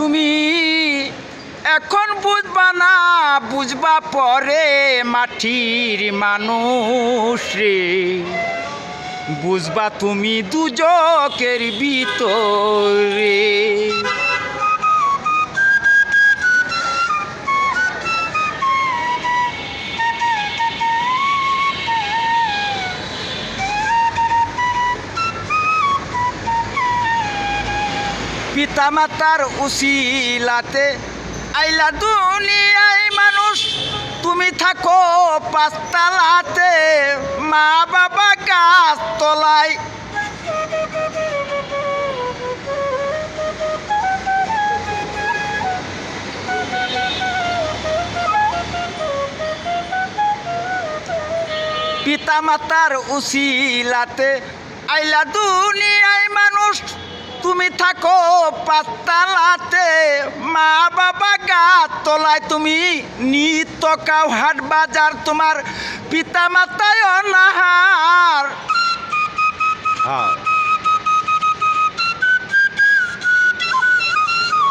তুমি এখন বুঝবা না বুঝবা পরে মাটির মানুষ রে। বুঝবা তুমি দুজকের ভিতরে পিতামাতার উশিলাতে আইলা দুনিয়ায় মানুষ, তুমি থাকো পাঁচতালাতে মা বাবা গাছ তলায় পিতামাতার উশিলাতে আইলা দুনিয়ায় মানুষ তুমি থাকো পাতালাতে মা বাবা গাছ তলায় তুমি নিত্য কাউ হাট বাজার তোমার পিতা মাতায় অনাহার। হ্যাঁ।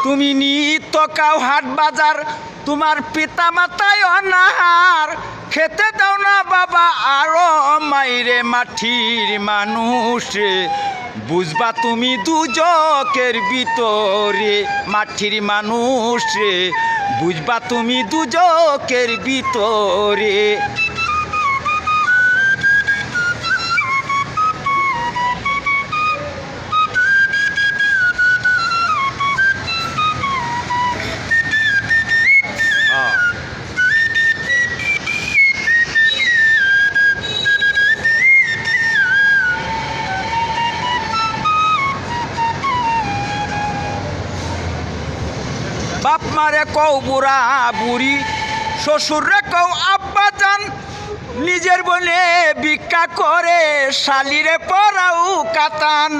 তুমি নিত্য কাউ হাট বাজার তোমার পিতা মাতায় অনাহার। খেতে দাও না বাবা আরও মাইরে মাটির মানুষ বুঝবা তুমি দুজকের ভিতরে মাটির মানুষ বুঝবা তুমি দুজকের ভিতরে বাপ মারে কৌ বুড়া বুড়ি শ্বসুররে কৌ আব্বা যান নিজের বলে ভিক্ষা করে শালিরে পরাও কাতান।